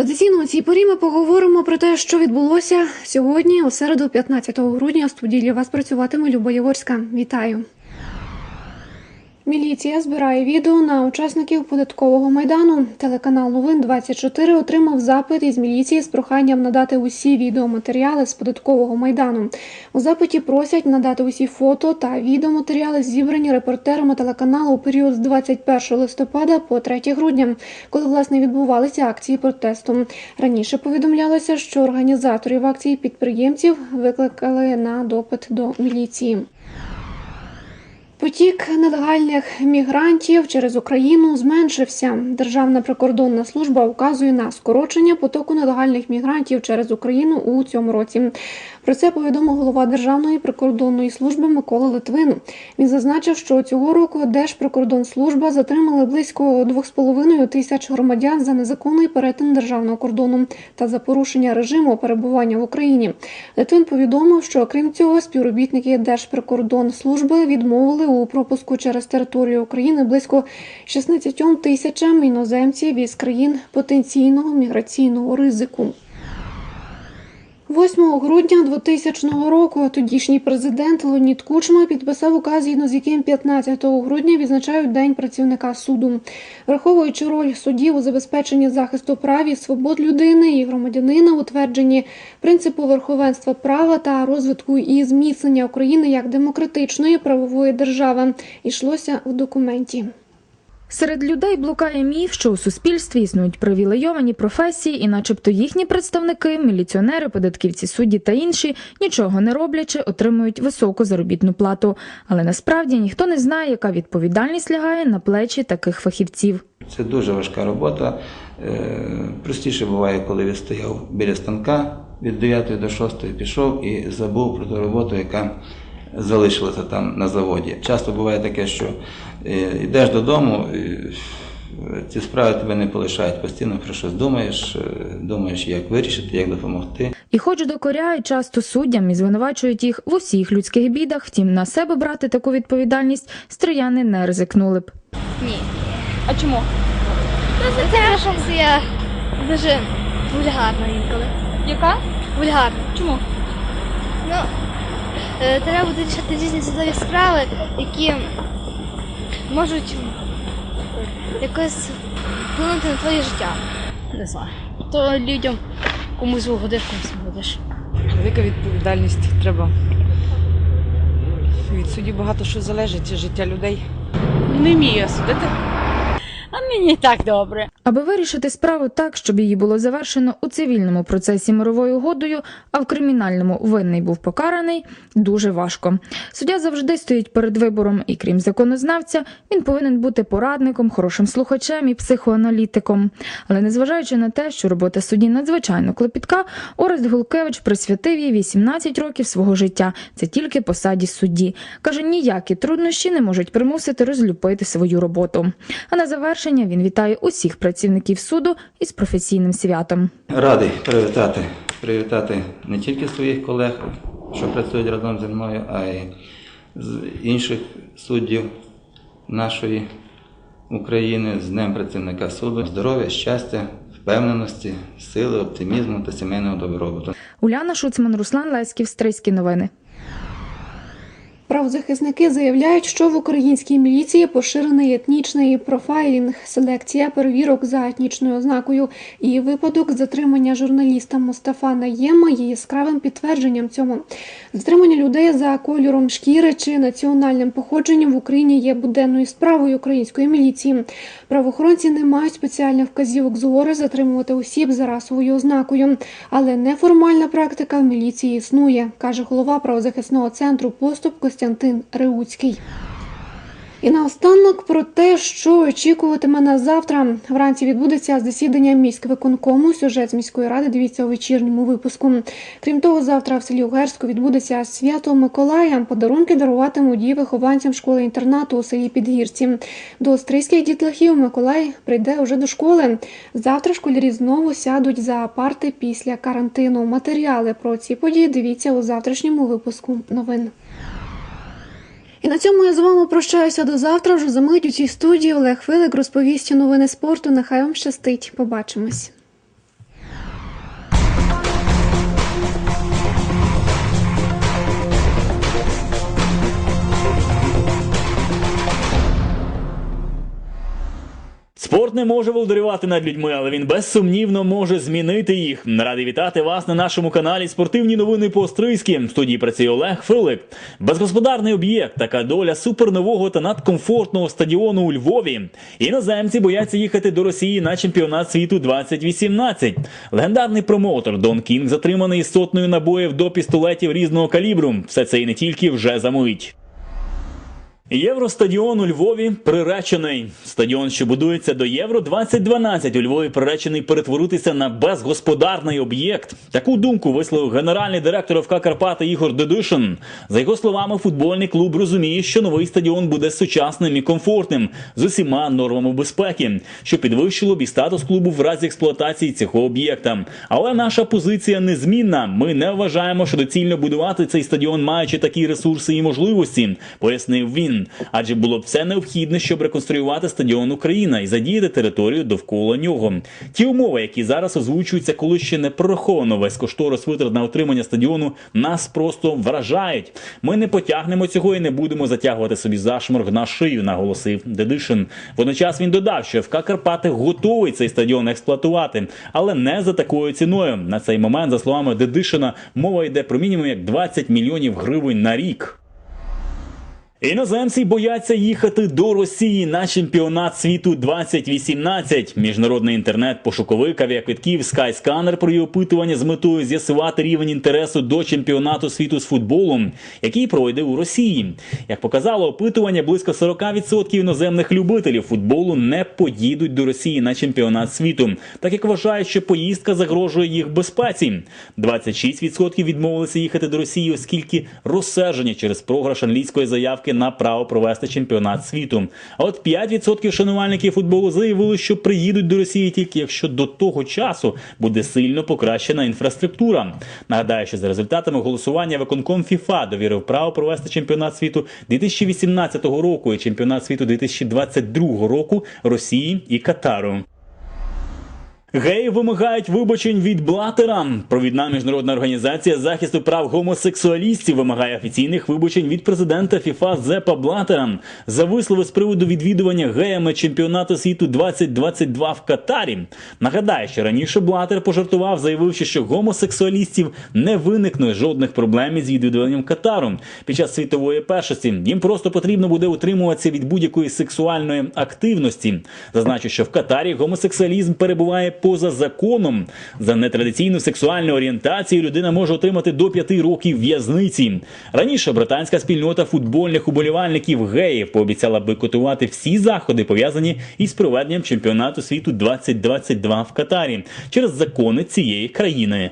Традиційно у цій порі ми поговоримо про те, що відбулося сьогодні, у середу, 15 грудня. В студії для вас працюватиме Люба Єворська. Вітаю. Міліція збирає відео на учасників податкового майдану. Телеканал Новин 24 отримав запит із міліції з проханням надати усі відеоматеріали з податкового майдану. У запиті просять надати усі фото та відеоматеріали, зібрані репортерами телеканалу у період з 21 листопада по 3 грудня, коли власне відбувалися акції протесту. Раніше повідомлялося, що організаторів акції підприємців викликали на допит до міліції. Потік нелегальних мігрантів через Україну зменшився. Державна прикордонна служба указує на скорочення потоку нелегальних мігрантів через Україну у цьому році. Про це повідомив голова Державної прикордонної служби Микола Литвин. Він зазначив, що цього року Держприкордонслужба затримали близько 2,5 тисяч громадян за незаконний перетин державного кордону та за порушення режиму перебування в Україні. Литвин повідомив, що крім цього, співробітники Держприкордонслужби відмовили у пропуску через територію України близько 16 тисячам іноземців із країн потенційного міграційного ризику. 8 грудня 2000 року тодішній президент Леонід Кучма підписав указ, згідно з яким 15 грудня відзначають День працівника суду. Враховуючи роль суддів у забезпеченні захисту прав і свобод людини і громадянина, утвердженні принципу верховенства права та розвитку і зміцнення України як демократичної правової держави, йшлося в документі. Серед людей блукає міф, що у суспільстві існують привілейовані професії, і, начебто, їхні представники, міліціонери, податківці, судді та інші, нічого не роблячи, отримують високу заробітну плату. Але насправді ніхто не знає, яка відповідальність лягає на плечі таких фахівців. Це дуже важка робота. Е, Простіше буває, коли він стояв біля станка від 9 до 6 пішов і забув про ту роботу, яка залишилася там на заводі. Часто буває таке, що е, йдеш додому, ці справи тебе не полишають. Постійно про щось думаєш, е, думаєш, як вирішити, як допомогти. І, хоч докоряють часто суддям і звинувачують їх в усіх людських бідах, втім на себе брати таку відповідальність стріяни не ризикнули б. Ні. А чому? Ну, це професія дуже вульгарна інколи. Яка? Вульгарна. Чому? Ну, е, треба буде рішати різні судові справи, які можуть якось вплинути на твоє життя. Не знаю. То людям комусь угодиш, комусь не угодиш. Велика відповідальність треба. Від судді багато що залежить життя людей. Не вмію я судити. А мені так добре. Аби вирішити справу так, щоб її було завершено у цивільному процесі мировою угодою, а в кримінальному винний був покараний, дуже важко. Суддя завжди стоїть перед вибором, і крім законознавця, він повинен бути порадником, хорошим слухачем і психоаналітиком. Але незважаючи на те, що робота судді надзвичайно клопітка, Орест Гулкевич присвятив їй 18 років свого життя. Це тільки посаді судді. Каже, ніякі труднощі не можуть примусити розлюбити свою роботу. А на завершення він вітає усіх працівників суду із професійним святом. Радий привітати, привітати не тільки своїх колег, що працюють разом зі мною, а й з інших суддів нашої України з Днем працівника суду. Здоров'я, щастя, впевненості, сили, оптимізму та сімейного добробуту. Уляна Шуцман, Руслан Леськів, Стрийські новини. Правозахисники заявляють, що в українській міліції поширений етнічний профайлінг, селекція перевірок за етнічною ознакою. І випадок затримання журналіста Мустафа Наєма є яскравим підтвердженням цьому. Затримання людей за кольором шкіри чи національним походженням в Україні є буденною справою української міліції. Правоохоронці не мають спеціальних вказівок згори затримувати осіб за расовою ознакою, але неформальна практика в міліції існує, каже голова правозахисного центру поступ Костянтин Реуцький. І наостанок про те, що очікуватиме нас завтра. Вранці відбудеться засідання міськвиконкому. Сюжет з міської ради дивіться у вечірньому випуску. Крім того, завтра в селі Угерську відбудеться свято Миколая. Подарунки даруватимуть і вихованцям школи інтернату у селі Підгірці. До австрійських дітлахів Миколай прийде уже до школи. Завтра школярі знову сядуть за парти після карантину. Матеріали про ці події дивіться у завтрашньому випуску новин. І на цьому я з вами прощаюся до завтра. Вже за мить у цій студії Олег Филик розповість новини спорту. Нехай вам щастить. Побачимось. Спорт не може володарювати над людьми, але він безсумнівно може змінити їх. Радий вітати вас на нашому каналі Спортивні новини по Острийськи. В студії працює Олег Филик. Безгосподарний об'єкт, така доля супернового та надкомфортного стадіону у Львові. Іноземці бояться їхати до Росії на чемпіонат світу 2018. Легендарний промоутер Дон Кінг затриманий із сотнею набоїв до пістолетів різного калібру. Все це і не тільки вже за мить. Євростадіон у Львові приречений. Стадіон, що будується до Євро 2012 у Львові приречений перетворитися на безгосподарний об'єкт. Таку думку висловив генеральний директор ФК Карпати Ігор Дедишин. За його словами, футбольний клуб розуміє, що новий стадіон буде сучасним і комфортним з усіма нормами безпеки, що підвищило б і статус клубу в разі експлуатації цього об'єкта. Але наша позиція незмінна. Ми не вважаємо, що доцільно будувати цей стадіон, маючи такі ресурси і можливості, пояснив він. Адже було б все необхідне, щоб реконструювати стадіон Україна і задіяти територію довкола нього. Ті умови, які зараз озвучуються, коли ще не прораховано весь кошторис витрат на утримання стадіону, нас просто вражають. Ми не потягнемо цього і не будемо затягувати собі зашморг на шию, наголосив Дедишин. Водночас він додав, що ФК Карпати готовий цей стадіон експлуатувати, але не за такою ціною. На цей момент, за словами Дедишина, мова йде про мінімум як 20 мільйонів гривень на рік. Іноземці бояться їхати до Росії на чемпіонат світу 2018. Міжнародний інтернет-пошуковик авіаквитків Skyscanner провів опитування з метою з'ясувати рівень інтересу до чемпіонату світу з футболом, який пройде у Росії. Як показало опитування, близько 40% іноземних любителів футболу не поїдуть до Росії на чемпіонат світу, так як вважають, що поїздка загрожує їх безпеці. 26% відмовилися їхати до Росії, оскільки розсержені через програш англійської заявки на право провести чемпіонат світу. А от 5% шанувальників футболу заявили, що приїдуть до Росії тільки якщо до того часу буде сильно покращена інфраструктура. Нагадаю, що за результатами голосування виконком ФІФА довірив право провести чемпіонат світу 2018 року і чемпіонат світу 2022 року Росії і Катару. Геї вимагають вибачень від Блатера. Провідна міжнародна організація захисту прав гомосексуалістів вимагає офіційних вибачень від президента ФІФА Зепа Блатера за вислови з приводу відвідування геями чемпіонату світу 2022 в Катарі. Нагадаю, що раніше Блатер пожартував, заявивши, що гомосексуалістів не виникне жодних проблем із відвідуванням Катару під час світової першості. Їм просто потрібно буде утримуватися від будь-якої сексуальної активності. Зазначу, що в Катарі гомосексуалізм перебуває поза законом. За нетрадиційну сексуальну орієнтацію людина може отримати до п'яти років в'язниці. Раніше британська спільнота футбольних уболівальників геїв пообіцяла бойкотувати всі заходи, пов'язані із проведенням чемпіонату світу 2022 в Катарі через закони цієї країни.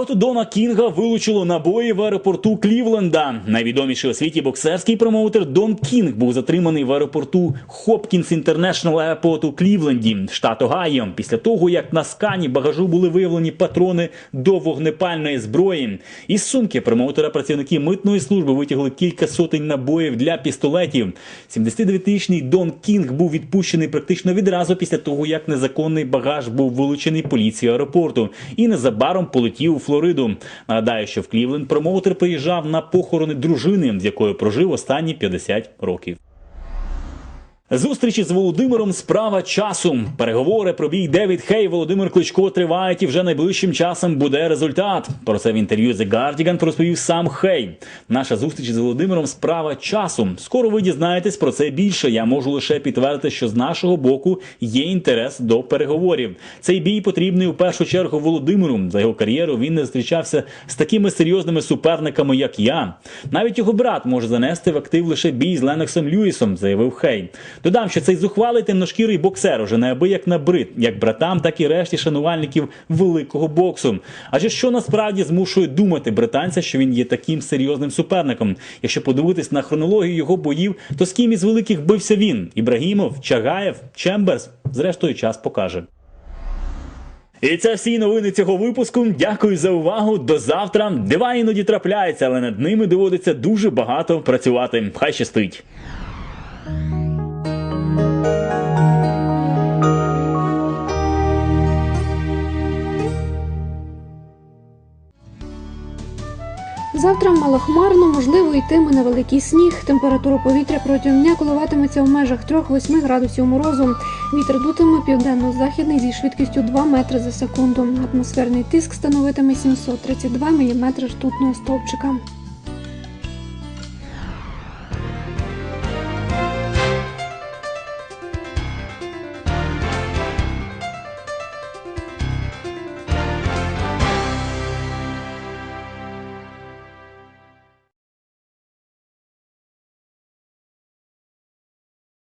От Дона Кінга вилучило набої в аеропорту Клівленда. Найвідоміший у світі боксерський промоутер Дон Кінг був затриманий в аеропорту Хопкінс Інтернешнл Аеропорт у Клівленді, штат Огайо, після того як на скані багажу були виявлені патрони до вогнепальної зброї. Із сумки промоутера працівники митної служби витягли кілька сотень набоїв для пістолетів. 79-річний Дон Кінг був відпущений практично відразу після того, як незаконний багаж був вилучений поліцією аеропорту, і незабаром полетів Флориду. Нагадаю, що в Клівленд промоутер приїжджав на похорони дружини, з якою прожив останні 50 років. Зустрічі з Володимиром справа часу. Переговори про бій Девід Хей Володимир Кличко тривають і вже найближчим часом буде результат. Про це в інтерв'ю The Guardian розповів сам Хей. Наша зустріч з Володимиром справа часу. Скоро ви дізнаєтесь про це більше. Я можу лише підтвердити, що з нашого боку є інтерес до переговорів. Цей бій потрібний у першу чергу Володимиру. За його кар'єру він не зустрічався з такими серйозними суперниками, як я. Навіть його брат може занести в актив лише бій з Леноксом Льюісом, заявив Хей. Додам, що цей зухвалий темношкірий боксер уже неабияк набрид, як братам, так і решті шанувальників великого боксу. Адже що насправді змушує думати британця, що він є таким серйозним суперником? Якщо подивитись на хронологію його боїв, то з ким із великих бився він: Ібрагімов, Чагаєв, Чемберс. Зрештою, час покаже. І це всі новини цього випуску. Дякую за увагу. До завтра. Дива іноді трапляється, але над ними доводиться дуже багато працювати. Хай щастить. Завтра малохмарно, можливо, йтиме невеликий сніг. Температура повітря протягом дня коливатиметься в межах 3-8 градусів морозу. Вітер дутиме південно-західний зі швидкістю 2 метри за секунду. Атмосферний тиск становитиме 732 мм ртутного стовпчика.